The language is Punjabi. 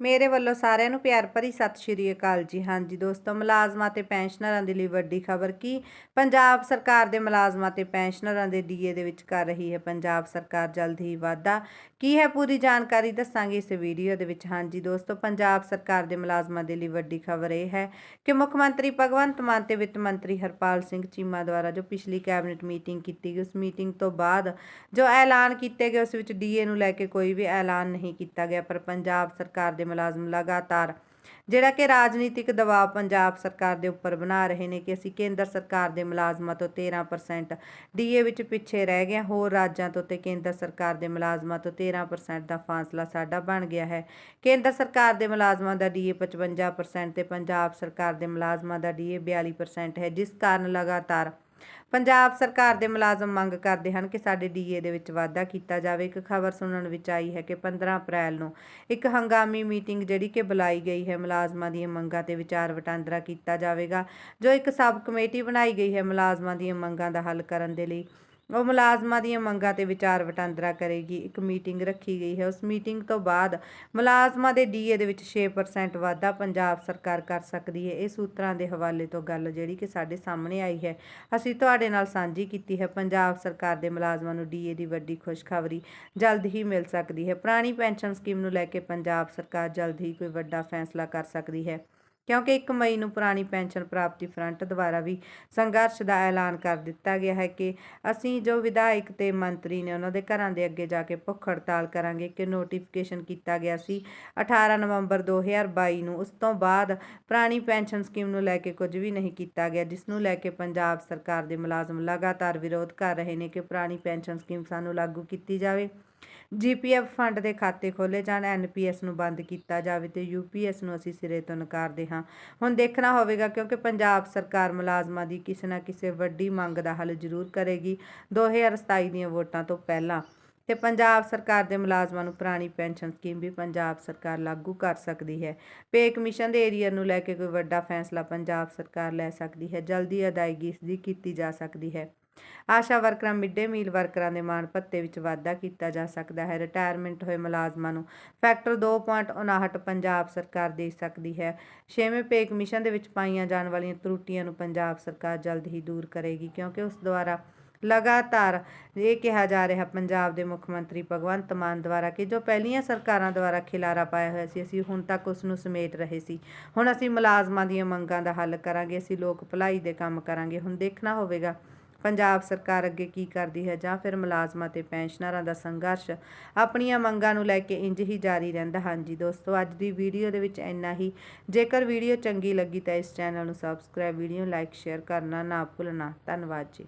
ਮੇਰੇ ਵੱਲੋਂ ਸਾਰਿਆਂ ਨੂੰ ਪਿਆਰ ਭਰੀ ਸਤਿ ਸ਼੍ਰੀ ਅਕਾਲ ਜੀ। ਹਾਂਜੀ ਦੋਸਤੋ, ਮੁਲਾਜ਼ਮਾਂ ਤੇ ਪੈਨਸ਼ਨਰਾਂ ਦੇ ਲਈ ਵੱਡੀ ਖਬਰ ਕੀ? ਪੰਜਾਬ ਸਰਕਾਰ ਦੇ ਮੁਲਾਜ਼ਮਾਂ ਤੇ ਪੈਨਸ਼ਨਰਾਂ ਦੇ ਡੀਏ ਦੇ ਵਿੱਚ ਕਰ ਰਹੀ ਹੈ ਪੰਜਾਬ ਸਰਕਾਰ, ਜਲਦ ਹੀ ਵਾਅਦਾ ਕੀ ਹੈ ਪੂਰੀ ਜਾਣਕਾਰੀ ਦੱਸਾਂਗੇ ਇਸ ਵੀਡੀਓ ਦੇ ਵਿੱਚ। ਹਾਂਜੀ ਦੋਸਤੋ, ਪੰਜਾਬ ਸਰਕਾਰ ਦੇ ਮੁਲਾਜ਼ਮਾਂ ਦੇ ਲਈ ਵੱਡੀ ਖਬਰ ਇਹ ਹੈ ਕਿ ਮੁੱਖ ਮੰਤਰੀ ਭਗਵੰਤ ਮਾਨ ਤੇ ਵਿੱਤ ਮੰਤਰੀ ਹਰਪਾਲ ਸਿੰਘ ਚੀਮਾ ਦੁਆਰਾ ਜੋ ਪਿਛਲੀ ਕੈਬਨਿਟ ਮੀਟਿੰਗ ਕੀਤੀ ਗਈ, ਉਸ ਮੀਟਿੰਗ ਤੋਂ ਬਾਅਦ ਜੋ ਐਲਾਨ ਕੀਤੇ ਗਏ, ਉਸ ਵਿੱਚ ਡੀਏ ਨੂੰ ਲੈ ਕੇ ਕੋਈ ਵੀ ਐਲਾਨ ਨਹੀਂ ਕੀਤਾ ਗਿਆ, ਪਰ ਪੰਜਾਬ ਸਰਕਾਰ ਦੇ ਮੁਲਾਜ਼ਮ ਲਗਾਤਾਰ, ਜਿਹੜਾ ਕਿ ਰਾਜਨੀਤਿਕ ਦਬਾਅ ਪੰਜਾਬ ਸਰਕਾਰ ਦੇ ਉੱਪਰ ਬਣਾ ਰਹੇ ਨੇ ਕਿ ਅਸੀਂ ਕੇਂਦਰ ਸਰਕਾਰ ਦੇ ਮੁਲਾਜ਼ਮਾਂ ਤੋਂ 13% ਡੀਏ ਵਿੱਚ ਪਿੱਛੇ ਰਹਿ ਗਏ ਹੋਰ ਰਾਜਾਂ ਤੋਂ ਤੇ ਕੇਂਦਰ ਸਰਕਾਰ ਦੇ ਮੁਲਾਜ਼ਮਾਂ ਤੋਂ 13% ਦਾ ਫਾਸਲਾ ਸਾਡਾ ਬਣ ਗਿਆ ਹੈ। ਕੇਂਦਰ ਸਰਕਾਰ ਦੇ ਮੁਲਾਜ਼ਮਾਂ ਦਾ ਡੀਏ 55% ਤੇ ਪੰਜਾਬ ਸਰਕਾਰ ਦੇ ਮੁਲਾਜ਼ਮਾਂ ਦਾ ਡੀਏ 42% ਹੈ, ਜਿਸ ਕਾਰਨ ਲਗਾਤਾਰ ਪੰਜਾਬ ਸਰਕਾਰ ਦੇ ਮੁਲਾਜ਼ਮ ਮੰਗ ਕਰਦੇ ਹਨ ਕਿ ਸਾਡੇ ਡੀਏ ਦੇ ਵਿੱਚ ਵਾਧਾ ਕੀਤਾ ਜਾਵੇ। ਇੱਕ ਖਬਰ ਸੁਣਨ ਵਿੱਚ ਆਈ ਹੈ ਕਿ 15 ਅਪ੍ਰੈਲ ਨੂੰ ਇੱਕ ਹੰਗਾਮੀ ਮੀਟਿੰਗ ਜਿਹੜੀ ਕਿ ਬੁਲਾਈ ਗਈ ਹੈ, ਮੁਲਾਜ਼ਮਾਂ ਦੀਆਂ ਮੰਗਾਂ ਤੇ ਵਿਚਾਰ ਵਟਾਂਦਰਾ ਕੀਤਾ ਜਾਵੇਗਾ, ਜੋ ਇੱਕ ਸਬ ਕਮੇਟੀ ਬਣਾਈ ਗਈ ਹੈ ਮੁਲਾਜ਼ਮਾਂ ਦੀਆਂ ਮੰਗਾਂ ਦਾ ਹੱਲ ਕਰਨ ਦੇ ਲਈ। ਉਹ ਮੁਲਾਜ਼ਮਾਂ ਦੀਆਂ ਮੰਗਾਂ ਤੇ ਵਿਚਾਰ ਵਟਾਂਦਰਾ ਕਰੇਗੀ। ਇੱਕ ਮੀਟਿੰਗ ਰੱਖੀ ਗਈ ਹੈ। ਉਸ ਮੀਟਿੰਗ ਤੋਂ ਬਾਅਦ ਮੁਲਾਜ਼ਮਾਂ ਦੇ ਡੀਏ ਦੇ ਵਿੱਚ 6% ਵਾਧਾ ਪੰਜਾਬ ਸਰਕਾਰ ਕਰ ਸਕਦੀ ਹੈ। ਇਹ ਸੂਤਰਾਂ ਦੇ ਹਵਾਲੇ ਤੋਂ ਗੱਲ ਜਿਹੜੀ ਕਿ ਸਾਡੇ ਸਾਹਮਣੇ ਆਈ ਹੈ। ਅਸੀਂ ਤੁਹਾਡੇ ਨਾਲ ਸਾਂਝੀ ਕੀਤੀ ਹੈ। ਪੰਜਾਬ ਸਰਕਾਰ ਦੇ ਮੁਲਾਜ਼ਮਾਂ ਨੂੰ ਡੀਏ ਦੀ ਵੱਡੀ ਖੁਸ਼ਖਬਰੀ ਜਲਦ ਹੀ ਮਿਲ ਸਕਦੀ ਹੈ। ਪੁਰਾਣੀ ਪੈਨਸ਼ਨ ਸਕੀਮ ਨੂੰ ਲੈ ਕੇ ਪੰਜਾਬ ਸਰਕਾਰ ਜਲਦ ਹੀ ਕੋਈ ਵੱਡਾ ਫੈਸਲਾ ਕਰ ਸਕਦੀ ਹੈ। ਕਿਉਂਕਿ 1 ਮਈ ਨੂੰ ਪੁਰਾਣੀ ਪੈਨਸ਼ਨ ਪ੍ਰਾਪਤੀ ਫਰੰਟ ਦੁਆਰਾ ਵੀ ਸੰਘਰਸ਼ ਦਾ ਐਲਾਨ ਕਰ ਦਿੱਤਾ ਗਿਆ ਹੈ ਕਿ ਅਸੀਂ ਜੋ ਵਿਧਾਇਕ ਤੇ ਮੰਤਰੀ ਨੇ ਉਹਨਾਂ ਦੇ ਘਰਾਂ ਦੇ ਅੱਗੇ ਜਾ ਕੇ ਭੁੱਖ ਹੜਤਾਲ ਕਰਾਂਗੇ ਕਿ ਨੋਟੀਫਿਕੇਸ਼ਨ ਕੀਤਾ ਗਿਆ ਸੀ। 18 ਨਵੰਬਰ 2022 ਨੂੰ ਉਸ ਤੋਂ ਬਾਅਦ ਪੁਰਾਣੀ ਪੈਨਸ਼ਨ ਸਕੀਮ ਨੂੰ ਲੈ ਕੇ ਕੁਝ ਵੀ ਨਹੀਂ ਕੀਤਾ ਗਿਆ, ਜਿਸ ਨੂੰ ਲੈ ਕੇ ਪੰਜਾਬ ਸਰਕਾਰ ਦੇ ਮੁਲਾਜ਼ਮ ਲਗਾਤਾਰ ਵਿਰੋਧ ਕਰ ਰਹੇ ਨੇ ਕਿ ਪੁਰਾਣੀ ਪੈਨਸ਼ਨ ਸਕੀਮ ਸਾਨੂੰ ਲਾਗੂ ਕੀਤੀ ਜਾਵੇ। ਜੀਪੀਐਫ ਫੰਡ ਦੇ ਖਾਤੇ ਖੋਲੇ ਜਾਣ, ਐਨਪੀਐਸ ਨੂੰ ਬੰਦ ਕੀਤਾ ਜਾਵੇ ਤੇ ਯੂਪੀਐਸ ਨੂੰ ਅਸੀਂ ਸਿਰੇ ਤੋਂ ਨਕਾਰਦੇ ਹਾਂ ਹੁਣ ਦੇਖਣਾ ਹੋਵੇਗਾ ਕਿਉਂਕਿ ਪੰਜਾਬ ਸਰਕਾਰ ਮੁਲਾਜ਼ਮਾਂ ਦੀ ਕਿਸੇ ਨਾ ਕਿਸੇ ਵੱਡੀ ਮੰਗ ਦਾ ਹੱਲ ਜ਼ਰੂਰ ਕਰੇਗੀ 2027 ਦੀਆਂ ਵੋਟਾਂ ਤੋਂ ਪਹਿਲਾਂ। ਤੇ ਪੰਜਾਬ ਸਰਕਾਰ ਦੇ ਮੁਲਾਜ਼ਮਾਂ ਨੂੰ ਪੁਰਾਣੀ ਪੈਨਸ਼ਨ ਸਕੀਮ ਵੀ ਪੰਜਾਬ ਸਰਕਾਰ ਲਾਗੂ ਕਰ ਸਕਦੀ ਹੈ। ਪੇ ਕਮਿਸ਼ਨ ਦੇ ਏਰੀਆ ਨੂੰ ਲੈ ਕੇ ਕੋਈ ਵੱਡਾ ਫੈਸਲਾ ਪੰਜਾਬ ਸਰਕਾਰ ਲੈ ਸਕਦੀ ਹੈ। ਜਲਦੀ ਅਦਾਇਗੀ ਇਸ ਦੀ ਕੀਤੀ ਜਾ ਸਕਦੀ ਹੈ। ਆਸ਼ਾ ਵਰਕਰਾਂ ਮਿਡ ਡੇ ਮੀਲ ਵਰਕਰਾਂ ਦੇ ਮਾਣ ਭੱਤੇ ਵਿੱਚ ਵਾਧਾ ਕੀਤਾ ਜਾ ਸਕਦਾ ਹੈ। ਰਿਟਾਇਰਮੈਂਟ ਹੋਏ ਮੁਲਾਜ਼ਮਾਂ ਨੂੰ ਫੈਕਟਰ 2.59 ਪੰਜਾਬ ਸਰਕਾਰ ਦੇ ਸਕਦੀ ਹੈ। ਛੇਵੇਂ ਪੇ ਕਮਿਸ਼ਨ ਦੇ ਵਿੱਚ ਪਾਈਆਂ ਜਾਣ ਵਾਲੀਆਂ ਤਰੁੱਟੀਆਂ ਨੂੰ ਪੰਜਾਬ ਸਰਕਾਰ ਜਲਦ ਹੀ ਦੂਰ ਕਰੇਗੀ ਕਿਉਂਕਿ ਉਸ ਦੁਆਰਾ ਲਗਾਤਾਰ ਇਹ ਕਿਹਾ ਜਾ ਰਿਹਾ, ਪੰਜਾਬ ਦੇ ਮੁੱਖ ਮੰਤਰੀ ਭਗਵੰਤ ਮਾਨ ਦੁਆਰਾ ਕਿ ਜੋ ਪਹਿਲੀਆਂ ਸਰਕਾਰਾਂ ਦੁਆਰਾ ਖਿਲਾਰਾ ਪਾਇਆ ਹੋਇਆ ਸੀ, ਅਸੀਂ ਹੁਣ ਤੱਕ ਉਸ ਨੂੰ ਸਮੇਟ ਰਹੇ ਸੀ। ਹੁਣ ਅਸੀਂ ਮੁਲਾਜ਼ਮਾਂ ਦੀਆਂ ਮੰਗਾਂ ਦਾ ਹੱਲ ਕਰਾਂਗੇ, ਅਸੀਂ ਲੋਕ ਭਲਾਈ ਦੇ ਕੰਮ ਕਰਾਂਗੇ। ਹੁਣ ਦੇਖਣਾ ਹੋਵੇਗਾ ਪੰਜਾਬ ਸਰਕਾਰ ਅੱਗੇ ਕੀ ਕਰਦੀ ਹੈ? ਜਾਂ ਫਿਰ ਮੁਲਾਜ਼ਮਾਂ ਤੇ ਪੈਨਸ਼ਨਰਾਂ ਦਾ ਸੰਘਰਸ਼ ਆਪਣੀਆਂ ਮੰਗਾਂ ਨੂੰ ਲੈ ਕੇ ਇੰਜ ਹੀ ਜਾਰੀ ਰਹਿੰਦਾ? ਹਾਂਜੀ ਦੋਸਤੋ, ਅੱਜ ਦੀ ਵੀਡੀਓ ਦੇ ਵਿੱਚ ਇੰਨਾ ਹੀ। ਜੇਕਰ ਵੀਡੀਓ ਚੰਗੀ ਲੱਗੀ ਤਾਂ ਇਸ ਚੈਨਲ ਨੂੰ ਸਬਸਕ੍ਰਾਈਬ ਵੀਡੀਓ ਲਾਈਕ ਸ਼ੇਅਰ ਕਰਨਾ ਨਾ ਭੁੱਲਣਾ। ਧੰਨਵਾਦ ਜੀ।